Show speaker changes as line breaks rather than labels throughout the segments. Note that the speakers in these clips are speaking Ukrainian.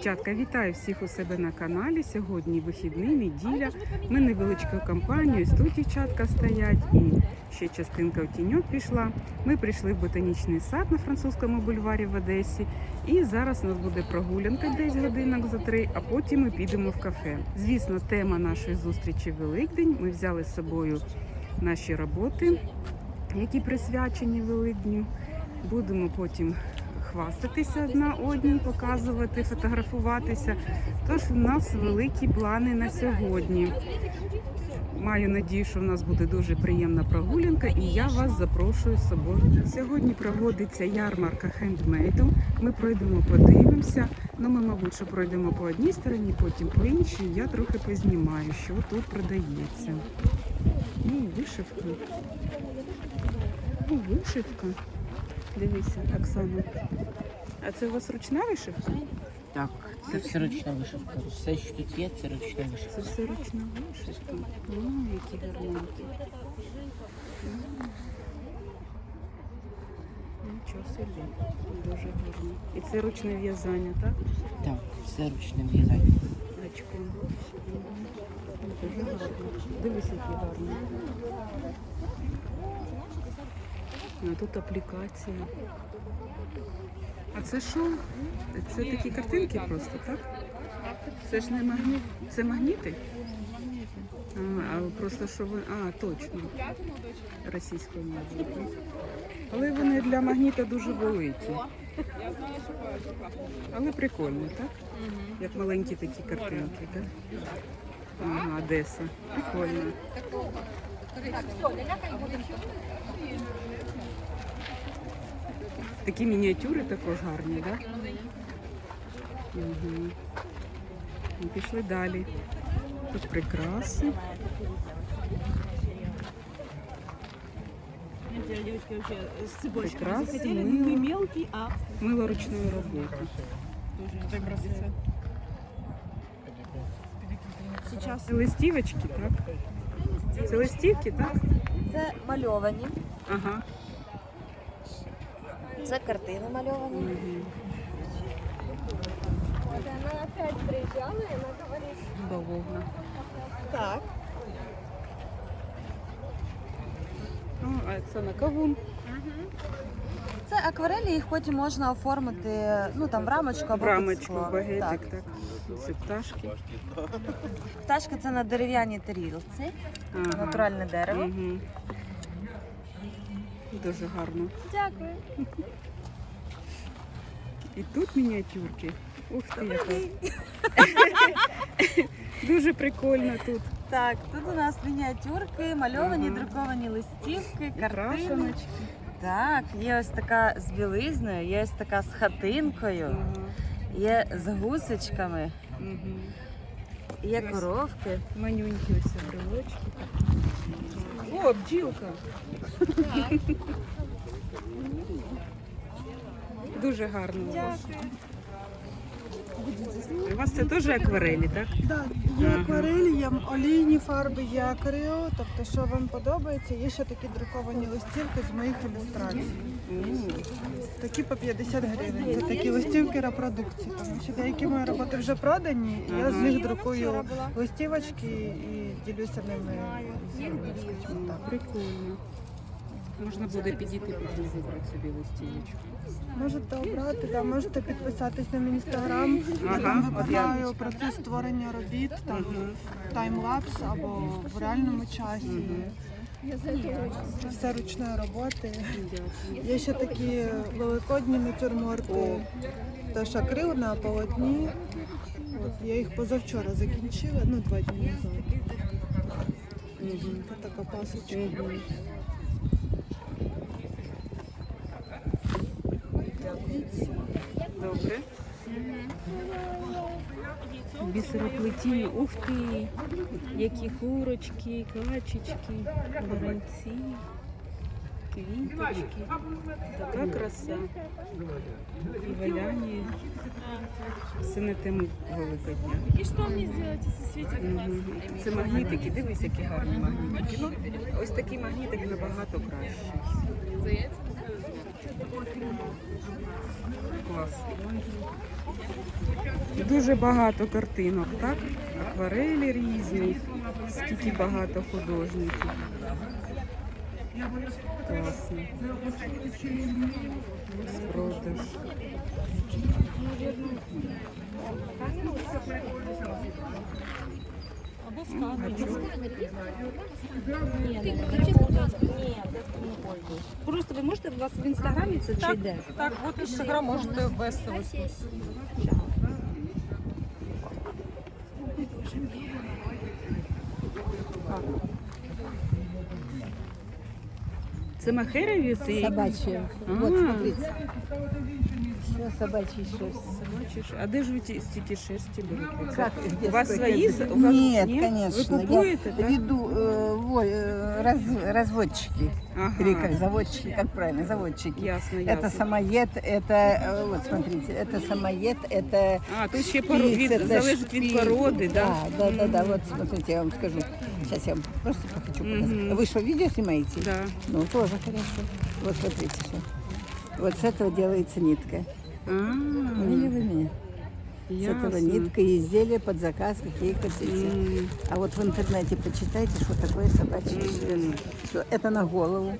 Дівчатка, вітаю всіх у себе на каналі. Сьогодні вихідний, неділя. Ми невеличкою компанією. Тут дівчатка стоять і ще частинка в тіньок пішла. Ми прийшли в ботанічний сад на французькому бульварі в Одесі. І зараз у нас буде прогулянка десь годинок за три, а потім ми підемо в кафе. Звісно, тема нашої зустрічі Великдень. Ми взяли з собою наші роботи, які присвячені Великдню. Будемо потім хвастатися одна одній, показувати, фотографуватися. Тож у нас великі плани на сьогодні. Маю надію, що в нас буде дуже приємна прогулянка, і я вас запрошую з собою. Сьогодні проводиться ярмарка хендмейду. Ми пройдемо, подивимося. Ну, ми, мабуть, що пройдемо по одній стороні, потім по іншій. Я трохи познімаю, що тут продається. Ну, вишивка. Ну, вишивка. Дивися, Оксана. А це у вас ручна вишивка?
Так, це все ручна вишивка. Все, що тут є, це ручна вишивка.
Це все ручна вишивка. О, які гарненькі. Нічого собі. Дуже гарно. І це ручне в'язання, так?
Так, все ручне в'язання.
Мгм. Дуже гарно. Дивись, які гарні. А тут аплікація. А це що? Це такі картинки просто, так? Це ж не магніт. Це магніти? А, а просто що ви. А, точно. Російською мовою. Але вони для магніта дуже великі. Але прикольно, так? Як маленькі такі картинки, так? Ага, Одеса. Прикольно. Такі мініатюри також гарні, так? Угу. Пішли далі. Тут прикраси.
Девочки вообще с цепочками
Прекрасно,
захотели.
мило.
Не мелкий, а
Мило ручної роботи.
тоже образцы. Сейчас
Це листівочки, так? Це листівки, так?
Це мальовані,
Ага.
Це картини мальовані.
Она опять приезжала, и она говорит,
Бавовна.
Так.
О, а це на кавун.
Це акварелі, їх потім можна оформити ну, там, в рамочку або
В
під
рамочку,
скло.
багетик,
Так.
так. Це пташки.
Пташки це на дерев'яній тарілці,
Ага.
натуральне дерево.
Угу. Дуже гарно.
Дякую.
І тут мініатюрки. Ух ти, яка. Дуже прикольно тут.
Так, тут у нас мініатюрки, мальовані,
Ага.
друковані листівки, картини. Так, є ось така з білизною, є ось така з хатинкою,
Ага.
є з гусечками,
Угу.
Є коровки.
Манюнькі ось брелочки. О, бджілка. Дуже гарно. вас. У вас це теж акварелі, так?
Так, є
Ага.
акварелі, є олійні фарби, є акріо, тобто що вам подобається. Є ще такі друковані листівки з моїх ілюстрацій. Такі по 50 гривень. Це такі листівки репродукції, тому що деякі мої роботи вже продані, і я з них друкую листівочки і ділюся ними з вами, скажімо так.
Прикольно. Можна буде підійти вибрати собі листівочку.
Можете обрати, да, можете підписатись на мій інстаграм. Там
от я-
викладаю процес створення робіт, там таймлапс або в реальному часі. Все ручної роботи. Є ще такі великодні натюрморти, теж акрил на полотні. От, я їх позавчора закінчила, ну два дні назад. Така пасочка.
Добре. Бісероплетіння. Ух ти! Які курочки, качечки, баранці, квіточки. Така краса. І валяння. Все на тему Великодня.
и что мне сделать, если светит
Мгм. Це магнітики, дивись, які гарні магнітики. Ну, ось такий магнітик набагато краще. Клас. Дуже багато картинок, так? Акварелі різні, скільки багато художників. Класно. Продаж.
Просто ви можете у вас в інстаграмі це чи де?
Так, от інстаграм можете ввести ось тут.
Це махерові? Це
Собачье.
А.
Вот, смотрите. Все собачьи шерсть.
Собачі ш- А де ж ви ті- стільки шерсті берете? Це
Как, где
У вас
сколько
свои
это?
за- у вас-
Нет,
нет?
конечно.
Вы купуете,
Я
да?
веду э, во- э, раз- разводчики. Или как
Ага,
заводчики, как правильно, заводчики.
ясно,
Это
ясно.
самоед, это, э, вот смотрите, это самоед, это
А, тут ще поро...
шпиц,
від...
это
залежить від
шпиц.
породи, да?
Да, да, да, да, вот смотрите, я вам скажу. Сейчас я вам просто хочу показать.
Мгм.
Вы что, видео снимаете?
Да.
Ну, тоже хорошо. Вот смотрите, что. Вот с этого делается нитка.
А,
меня? С этого нитка и изделия под заказ, какие хотите. А вот в интернете почитайте, что такое собачья шерсть. Всё, это на голову,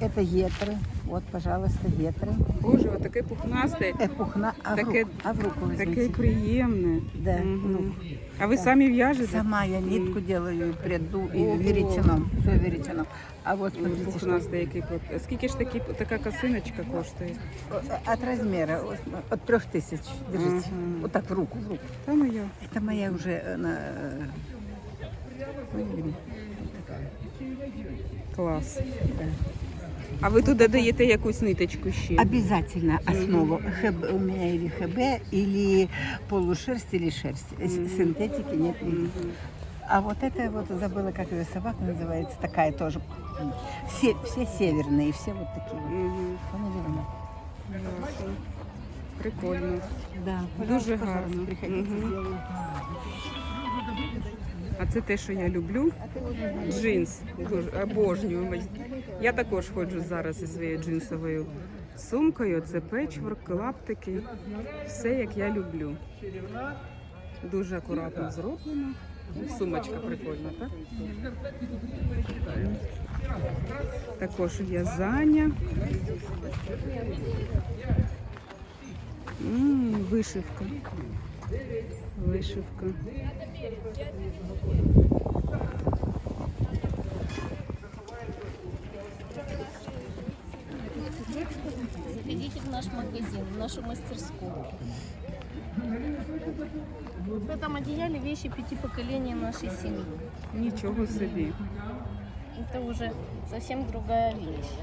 это гетры. Вот, пожалуйста, гетры.
Боже, ви таке пухнасте,
Э, пухна, а, в
Таке-
руку, а в руку
таке
возьмите.
приємне.
Да,
Мгм.
ну.
А ви самі в'яжете?
Сама я нитку делаю и приду, и
Ого.
веретеном, все веретеном. А вот смотрите, что
Пухнасте, який пот- А Скільки ж такі, така косиночка коштує?
от размера, от, от трех тысяч, держите.
Ага.
Вот так в руку, в руку.
Та ну я.
Это моя уже, э, на, э, поняли меня?
Клас.
Да.
А ви туди даєте якусь ниточку ще?
Обязательно основу ХБ, у меня или ХБ, или полушерсть, или шерсть. С-
Мгм.
Синтетики нет нигде.
Мгм.
А вот это вот забыла, как ее собака называется, такая тоже. Все, все северные, все вот такие. вот.
Мгм.
Поняли вы?
Ясно. Прикольно.
Да.
Дуже
пожалуйста,
гарно.
Приходите,
Мгм.
сделаю.
А це те, що я люблю. Джинс. Обожнюю. Я також ходжу зараз зі своєю джинсовою сумкою. Це печворк, клаптики. Все як я люблю. Дуже акуратно зроблено. Сумочка прикольна, так? Також в'язання. Вишивка. Вишивка.
Заходите в наш магазин, в нашу мастерскую. В этом одеяле вещи пяти поколений нашей семьи.
Нічого собі.
Это уже совсем другая вещь.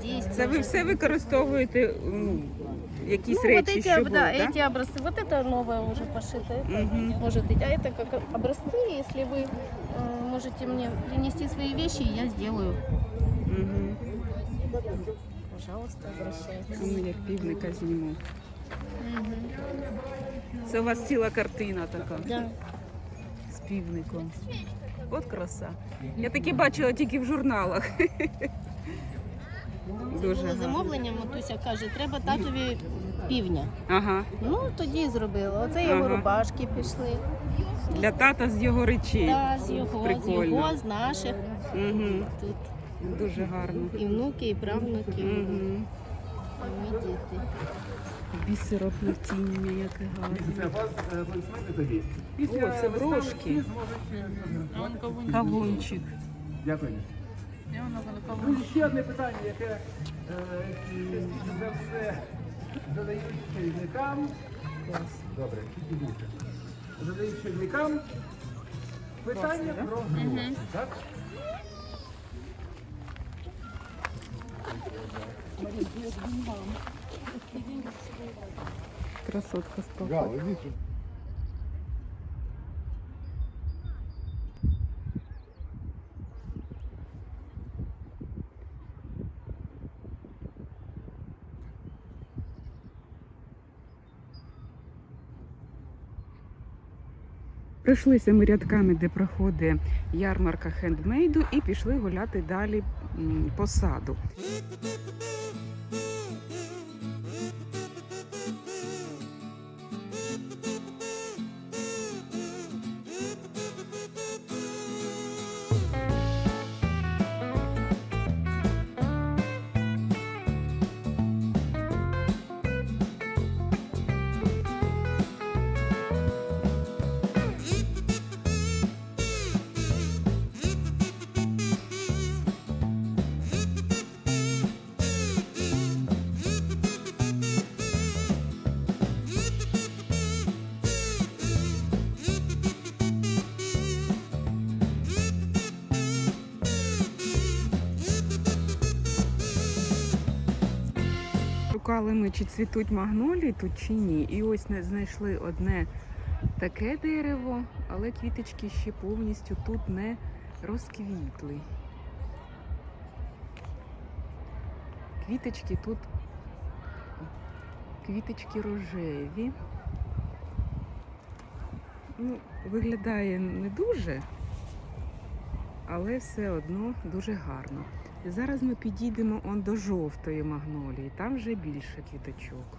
Здесь
Це ви
тоже-
все використовуєте ну, якісь
ну, вот
речі,
эти,
що
об-
були,
да,
да?
эти образцы. Вот это новое уже пошито. Это
Мгм.
может быть. А это как образцы. Если вы э, можете мне принести свои вещи, я сделаю.
Угу.
Пожалуйста, обращайтесь.
Ну, як півника зніму.
Мгм.
Це у вас ціла картина така
Да.
півником. От краса. Я таке бачила тільки в журналах. Дуже
Було замовлення, Матуся каже, треба татові півня.
Ага.
Ну тоді і зробила. Оце його
Ага.
рубашки пішли.
Для тата з його речей.
Та, з його, з його, з наших.
Угу.
Тут
Дуже гарно.
і внуки, і правнуки,
Угу.
і мої діти.
Бісероплетіння, яке гарне. О, це брошки. Кавунчик.
Дякую. Ну, і ще одне питання, яке е, за все задають керівникам. Добре, більше. Задають керівникам питання про гроші, так?
Красотка спала. Пройшлися ми рядками, де проходить ярмарка хендмейду, і пішли гуляти далі по саду. Шукали ми, чи цвітуть магнолії тут чи ні. І ось знайшли одне таке дерево, але квіточки ще повністю тут не розквітли. Квіточки тут квіточки рожеві. Ну, виглядає не дуже, але все одно дуже гарно. Зараз ми підійдемо он до жовтої магнолії, там вже більше квіточок.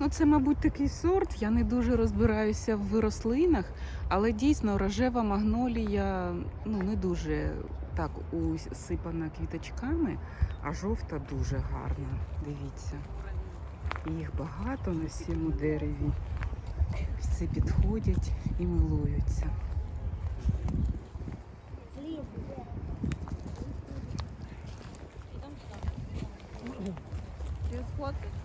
Ну, це, мабуть, такий сорт. Я не дуже розбираюся в рослинах, але дійсно рожева магнолія ну, не дуже так усипана квіточками, а жовта дуже гарна. Дивіться. Їх багато на цьому дереві. Всі підходять і милуються.
Тебе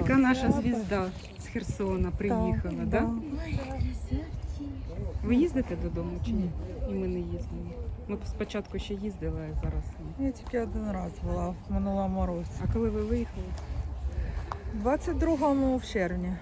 Така наша звізда з Херсона приїхала, так? Да? Ви їздите додому чи ні? І ми не їздимо. Ми спочатку ще їздили, а зараз ні.
Я тільки один раз була в минулому році.
А коли ви виїхали?
22 в червні.